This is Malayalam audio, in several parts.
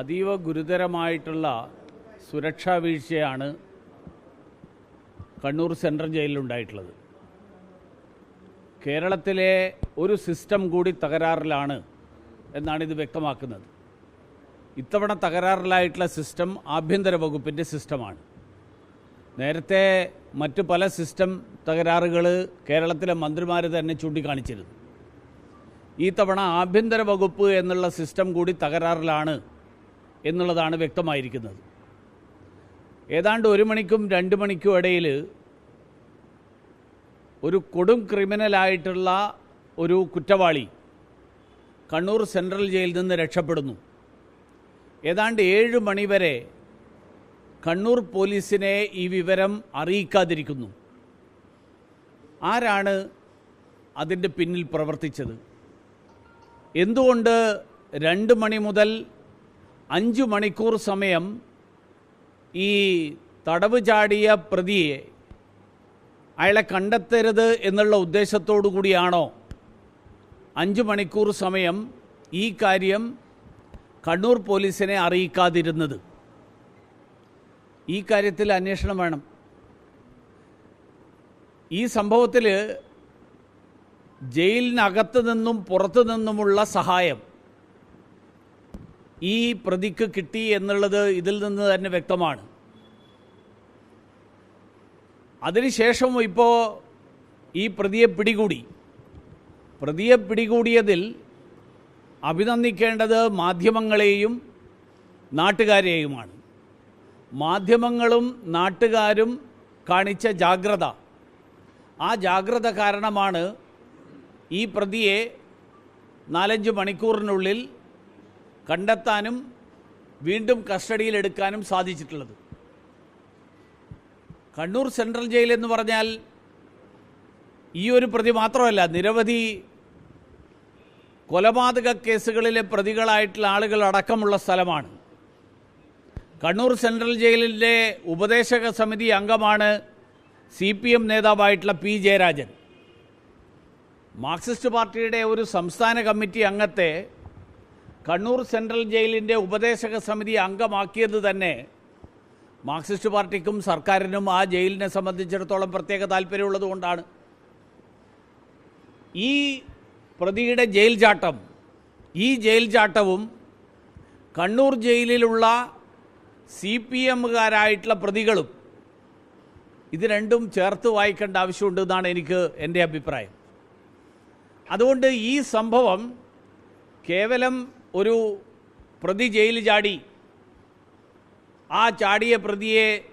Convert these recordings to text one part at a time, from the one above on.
അതീവ ഗുരുതരമായിട്ടുള്ള സുരക്ഷാ വീഴ്ചയാണ് കണ്ണൂർ സെൻട്രൽ ജയിലിലുണ്ടായിട്ടുള്ളത്. കേരളത്തിലെ ഒരു സിസ്റ്റം കൂടി തകരാറിലാണ് എന്നാണ് ഇത് വ്യക്തമാക്കുന്നത്. ഇത്തവണ തകരാറിലായിട്ടുള്ള സിസ്റ്റം ആഭ്യന്തര വകുപ്പിന്റെ സിസ്റ്റമാണ്. നേരത്തെ മറ്റു പല സിസ്റ്റം തകരാറുകൾ കേരളത്തിലെ മന്ത്രിമാർ തന്നെ ചൂണ്ടിക്കാണിച്ചിരുന്നു. ഈ തവണ ആഭ്യന്തര വകുപ്പ് എന്നുള്ള സിസ്റ്റം കൂടി തകരാറിലാണ് എന്നുള്ളതാണ് വ്യക്തമായിരിക്കുന്നത്. ഏതാണ്ട് ഒരു മണിക്കും രണ്ട് മണിക്കും ഇടയിൽ ഒരു കൊടും ക്രിമിനലായിട്ടുള്ള ഒരു കുറ്റവാളി കണ്ണൂർ സെൻട്രൽ ജയിലിൽ നിന്ന് രക്ഷപ്പെടുന്നു. ഏതാണ്ട് ഏഴ് മണിവരെ കണ്ണൂർ പോലീസിനെ ഈ വിവരം അറിയിക്കാതിരിക്കുന്നു. ആരാണ് അതിന്റെ പിന്നിൽ പ്രവർത്തിച്ചത്? എന്തുകൊണ്ട് രണ്ട് മണി മുതൽ അഞ്ച് മണിക്കൂർ സമയം ഈ തടവ് ചാടിയ പ്രതിയെ അയാളെ കണ്ടെത്തരുത് എന്നുള്ള ഉദ്ദേശത്തോടു കൂടിയാണോ? അഞ്ച് മണിക്കൂർ സമയം ഈ കാര്യം കണ്ണൂർ പോലീസിനെ അറിയിക്കാതിരുന്നത്. ഈ കാര്യത്തിൽ അന്വേഷണം വേണം. ഈ സംഭവത്തിൽ ജയിലിനകത്ത് നിന്നും പുറത്തു നിന്നുമുള്ള സഹായം ഈ പ്രതിക്ക് കിട്ടി എന്നുള്ളത് ഇതിൽ നിന്ന് തന്നെ വ്യക്തമാണ്. അതിനുശേഷം ഇപ്പോൾ ഈ പ്രതിയെ പിടികൂടി. പ്രതിയെ പിടികൂടിയതിൽ അഭിനന്ദിക്കേണ്ടത് മാധ്യമങ്ങളെയും നാട്ടുകാരെയുമാണ്. മാധ്യമങ്ങളും നാട്ടുകാരും കാണിച്ച ജാഗ്രത. ആ ജാഗ്രത കാരണമാണ് ഈ പ്രതിയെ നാലഞ്ച് മണിക്കൂറിനുള്ളിൽ കണ്ടെത്താനും വീണ്ടും കസ്റ്റഡിയിലെടുക്കാനും സാധിച്ചിട്ടുള്ളത്. കണ്ണൂർ സെൻട്രൽ ജയിൽ എന്ന് പറഞ്ഞാൽ ഈ ഒരു പ്രതി മാത്രമല്ല നിരവധി കൊലപാതക കേസുകളിലെ പ്രതികളായിട്ടുള്ള ആളുകൾ അടക്കമുള്ള സ്ഥലമാണ്. കണ്ണൂർ സെൻട്രൽ ജയിലിന്റെ ഉപദേശക സമിതി അംഗമാണ് സി പി എം നേതാവായിട്ടുള്ള പി ജയരാജൻ. മാർക്സിസ്റ്റ് പാർട്ടിയുടെ ഒരു സംസ്ഥാന കമ്മിറ്റി അംഗത്തെ കണ്ണൂർ സെൻട്രൽ ജയിലിന്റെ ഉപദേശക സമിതി അംഗമാക്കിയത് തന്നെ മാർക്സിസ്റ്റ് പാർട്ടിക്കും സർക്കാരിനും ആ ജയിലിനെ സംബന്ധിച്ചിടത്തോളം പ്രത്യേക താല്പര്യമുള്ളത് കൊണ്ടാണ്. ഈ പ്രതിയുടെ ജയിൽ ചാട്ടം ഈ ജയിൽ ചാട്ടവും കണ്ണൂർ ജയിലിലുള്ള സി പി എമ്മുകാരായിട്ടുള്ള പ്രതികളും ഇത് രണ്ടും ചേർത്ത് വായിക്കേണ്ട ആവശ്യമുണ്ട് എന്നാണ് എനിക്ക് എന്റെ അഭിപ്രായം. അതുകൊണ്ട് ഈ സംഭവം കേവലം ഒരു പ്രതി ജയിലിൽ ചാടി. ആ ചാടിയ പ്രതിയെ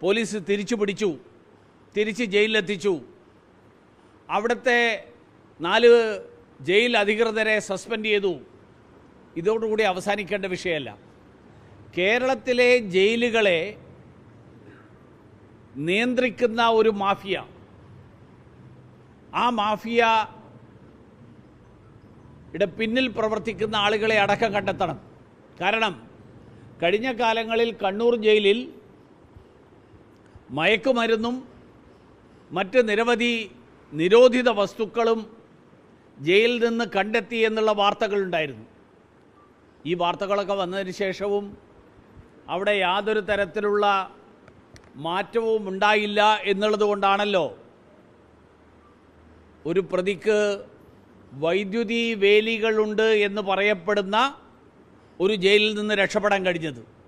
പോലീസ് തിരിച്ചു പിടിച്ചു. തിരിച്ച് ജയിലിലെത്തിച്ചു. അവിടുത്തെ നാല് ജയിൽ അധികൃതരെ സസ്പെൻഡ് ചെയ്തു. ഇതോടുകൂടി അവസാനിക്കേണ്ട വിഷയമല്ല. കേരളത്തിലെ ജയിലുകളെ നിയന്ത്രിക്കുന്ന ഒരു മാഫിയ. ആ മാഫിയ യുടെ പിന്നിൽ പ്രവർത്തിക്കുന്ന ആളുകളെ അടക്കം കണ്ടെത്തണം. കാരണം കഴിഞ്ഞ കാലങ്ങളിൽ കണ്ണൂർ ജയിലിൽ മയക്കുമരുന്നും മറ്റ് നിരവധി നിരോധിത വസ്തുക്കളും ജയിലിൽ നിന്ന് കണ്ടെത്തി എന്നുള്ള വാർത്തകളുണ്ടായിരുന്നു ഈ വാർത്തകളൊക്കെ വന്നതിന് ശേഷവും അവിടെ യാതൊരു തരത്തിലുള്ള മാറ്റവും ഉണ്ടായില്ല എന്നുള്ളത് കൊണ്ടാണല്ലോ ഒരു പ്രതിക്ക് വൈദ്യുതി വേലികളുണ്ട് എന്ന് പറയപ്പെടുന്ന ഒരു ജയിലിൽ നിന്ന് രക്ഷപ്പെടാൻ കഴിഞ്ഞത്.